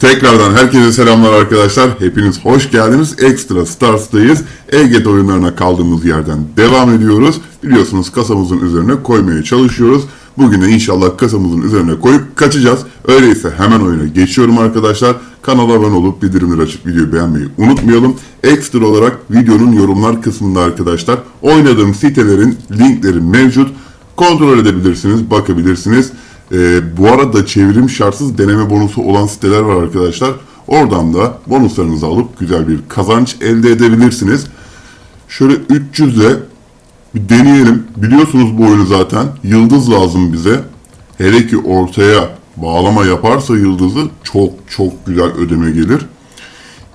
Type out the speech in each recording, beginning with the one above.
Tekrardan herkese selamlar arkadaşlar. Hepiniz hoş geldiniz. Extra Stars'tayız. EGT oyunlarına kaldığımız yerden devam ediyoruz. Biliyorsunuz kasamızın üzerine koymaya çalışıyoruz. Bugün de inşallah kasamızın üzerine koyup kaçacağız. Öyleyse hemen oyuna geçiyorum arkadaşlar. Kanala abone olup bildirimleri açıp videoyu beğenmeyi unutmayalım. Ekstra olarak videonun yorumlar kısmında arkadaşlar oynadığım sitelerin linkleri mevcut. Kontrol edebilirsiniz, bakabilirsiniz. Ee, bu arada çevrim şartsız deneme bonusu olan siteler var arkadaşlar. Oradan da bonuslarınızı alıp güzel bir kazanç elde edebilirsiniz. Şöyle 300 ile bir deneyelim. Biliyorsunuz bu oyunu zaten. Yıldız lazım bize. Hele ki ortaya bağlama yaparsa yıldızı çok çok güzel ödeme gelir.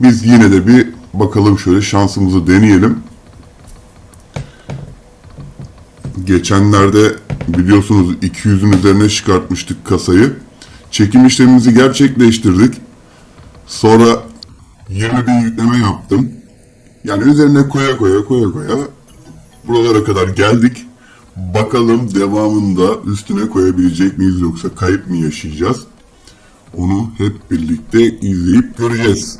Biz yine de bir bakalım şöyle şansımızı deneyelim. Geçenlerde biliyorsunuz 200'ün üzerine çıkartmıştık kasayı. Çekim işlemimizi gerçekleştirdik. Sonra 20 bin yükleme yaptım. Yani üzerine koya koya koya koya buralara kadar geldik. Bakalım devamında üstüne koyabilecek miyiz yoksa kayıp mı yaşayacağız? Onu hep birlikte izleyip göreceğiz.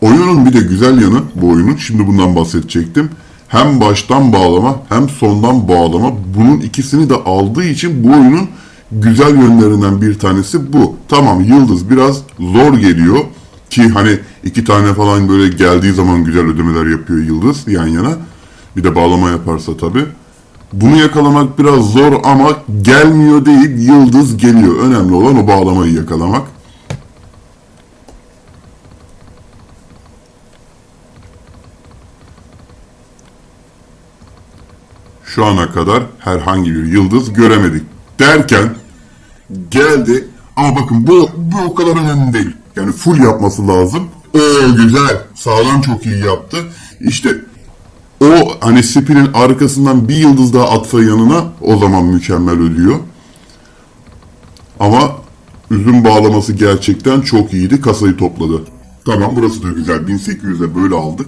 Oyunun bir de güzel yanı bu oyunun, şimdi bundan bahsedecektim. Hem baştan bağlama hem sondan bağlama bunun ikisini de aldığı için bu oyunun güzel yönlerinden bir tanesi bu. Tamam yıldız biraz zor geliyor ki hani iki tane falan böyle geldiği zaman güzel ödemeler yapıyor yıldız yan yana. Bir de bağlama yaparsa tabi. Bunu yakalamak biraz zor ama gelmiyor değil yıldız geliyor. Önemli olan o bağlamayı yakalamak. Şu ana kadar herhangi bir yıldız göremedik. Derken geldi ama bakın bu, bu o kadar önemli değil. Yani full yapması lazım. Oo güzel. Sağlam çok iyi yaptı. İşte o hani spinin arkasından bir yıldız daha atsa yanına o zaman mükemmel ödüyor. Ama üzüm bağlaması gerçekten çok iyiydi. Kasayı topladı. Tamam burası da güzel. 1800'e böyle aldık.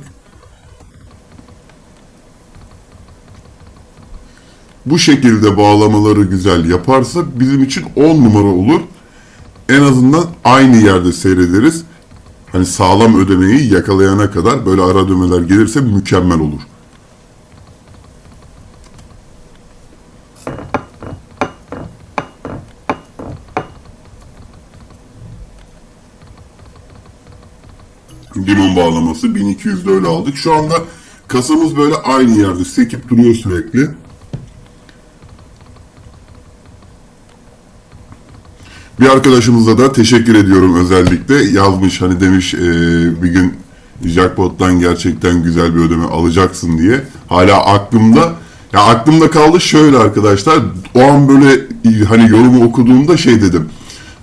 Bu şekilde bağlamaları güzel yaparsa bizim için 10 numara olur. En azından aynı yerde seyrederiz. Hani sağlam ödemeyi yakalayana kadar böyle ara ödemeler gelirse mükemmel olur. Limon bağlaması 1200'de öyle aldık. Şu anda kasamız böyle aynı yerde sekip duruyor sürekli. Bir arkadaşımıza da teşekkür ediyorum özellikle. Yazmış hani demiş e, bir gün Jackpot'tan gerçekten güzel bir ödeme alacaksın diye. Hala aklımda. Ya aklımda kaldı şöyle arkadaşlar. O an böyle hani yorumu okuduğumda şey dedim.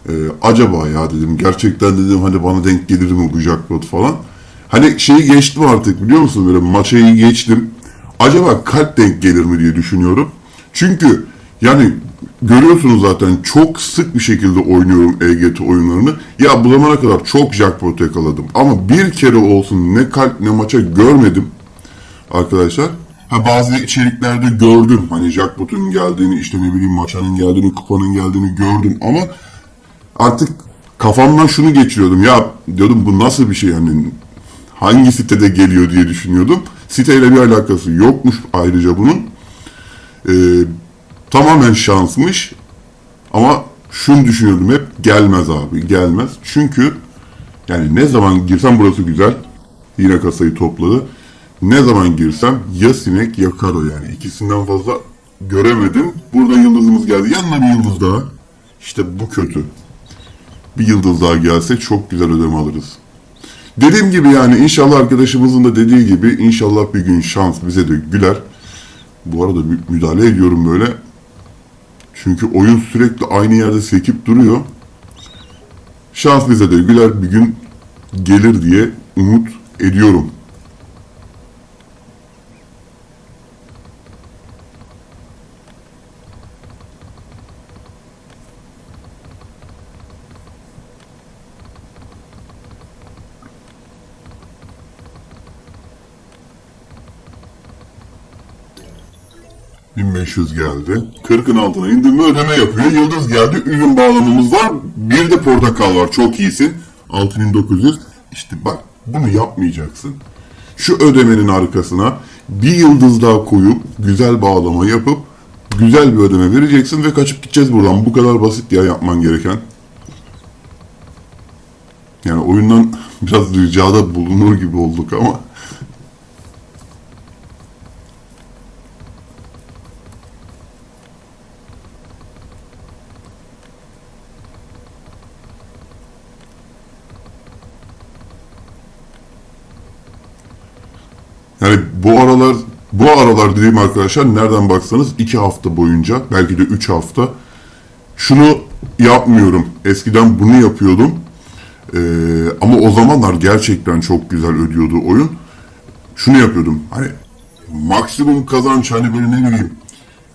E, acaba ya dedim gerçekten dedim hani bana denk gelir mi bu Jackpot falan. Hani şeyi geçtim artık biliyor musun böyle maçayı geçtim. Acaba kalp denk gelir mi diye düşünüyorum. Çünkü yani görüyorsunuz zaten çok sık bir şekilde oynuyorum EGT oyunlarını. Ya bu zamana kadar çok jackpot yakaladım. Ama bir kere olsun ne kalp ne maça görmedim arkadaşlar. Ha bazı içeriklerde gördüm. Hani jackpot'un geldiğini işte ne bileyim maçanın geldiğini kupanın geldiğini gördüm ama artık kafamdan şunu geçiriyordum. Ya diyordum bu nasıl bir şey yani hangi sitede geliyor diye düşünüyordum. Siteyle bir alakası yokmuş ayrıca bunun. Tamamen şansmış. Ama şunu düşünüyordum hep gelmez abi gelmez. Çünkü yani ne zaman girsem burası güzel. Yine kasayı topladı. Ne zaman girsem ya sinek ya karo yani ikisinden fazla göremedim. Burada yıldızımız geldi. Yanına bir yıldız daha. İşte bu kötü. Bir yıldız daha gelse çok güzel ödeme alırız. Dediğim gibi yani inşallah arkadaşımızın da dediği gibi inşallah bir gün şans bize de güler. Bu arada müdahale ediyorum böyle. Çünkü oyun sürekli aynı yerde sekip duruyor. Şans bize güler bir gün gelir diye umut ediyorum. 1500 geldi. 40'ın altına indim mi ödeme yapıyor. Yıldız geldi. Ürün bağlamamız var. Bir de portakal var. Çok iyisin. 6900. İşte bak bunu yapmayacaksın. Şu ödemenin arkasına bir yıldız daha koyup güzel bağlama yapıp güzel bir ödeme vereceksin ve kaçıp gideceğiz buradan. Bu kadar basit ya yapman gereken. Yani oyundan biraz ricada bulunur gibi olduk ama Yani bu aralar bu aralar dediğim arkadaşlar nereden baksanız iki hafta boyunca belki de üç hafta şunu yapmıyorum. Eskiden bunu yapıyordum. Ee, ama o zamanlar gerçekten çok güzel ödüyordu oyun. Şunu yapıyordum. Hani maksimum kazanç hani böyle ne bileyim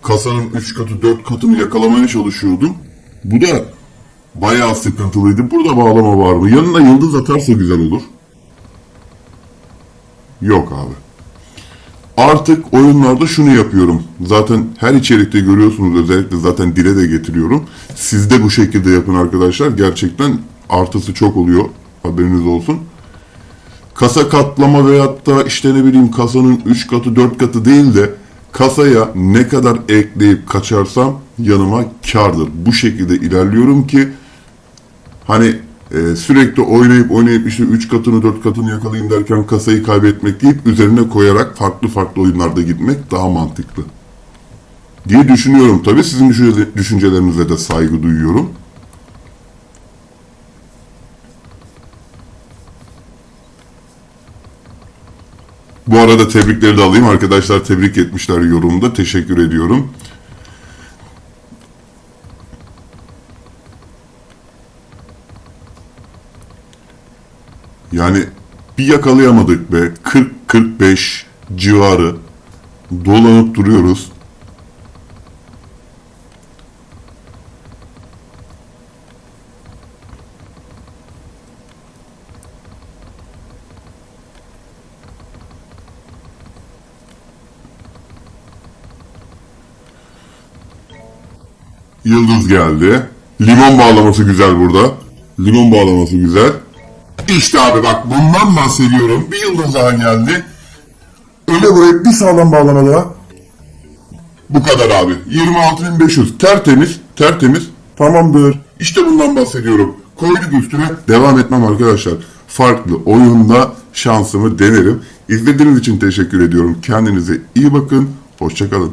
kasanın 3 katı 4 katını yakalamaya çalışıyordum. Bu da bayağı sıkıntılıydı. Burada bağlama var mı? Yanına yıldız atarsa güzel olur. Yok abi. Artık oyunlarda şunu yapıyorum. Zaten her içerikte görüyorsunuz özellikle zaten dile de getiriyorum. Siz de bu şekilde yapın arkadaşlar. Gerçekten artısı çok oluyor. Haberiniz olsun. Kasa katlama veyahut da işte ne bileyim kasanın 3 katı 4 katı değil de kasaya ne kadar ekleyip kaçarsam yanıma kardır. Bu şekilde ilerliyorum ki hani e, sürekli oynayıp oynayıp işte 3 katını 4 katını yakalayayım derken kasayı kaybetmek deyip üzerine koyarak farklı farklı oyunlarda gitmek daha mantıklı. Diye düşünüyorum tabi. Sizin düşünce- düşüncelerinize de saygı duyuyorum. Bu arada tebrikleri de alayım. Arkadaşlar tebrik etmişler yorumda. Teşekkür ediyorum. Yani bir yakalayamadık be. 40-45 civarı dolanıp duruyoruz. Yıldız geldi. Limon bağlaması güzel burada. Limon bağlaması güzel. İşte abi bak bundan bahsediyorum. Bir yıldız daha geldi. Öyle buraya bir sağlam bağlama daha. Bu kadar abi. 26.500 tertemiz, tertemiz. Tamamdır. İşte bundan bahsediyorum. Koyduk üstüne devam etmem arkadaşlar. Farklı oyunda şansımı denerim. İzlediğiniz için teşekkür ediyorum. Kendinize iyi bakın. Hoşçakalın.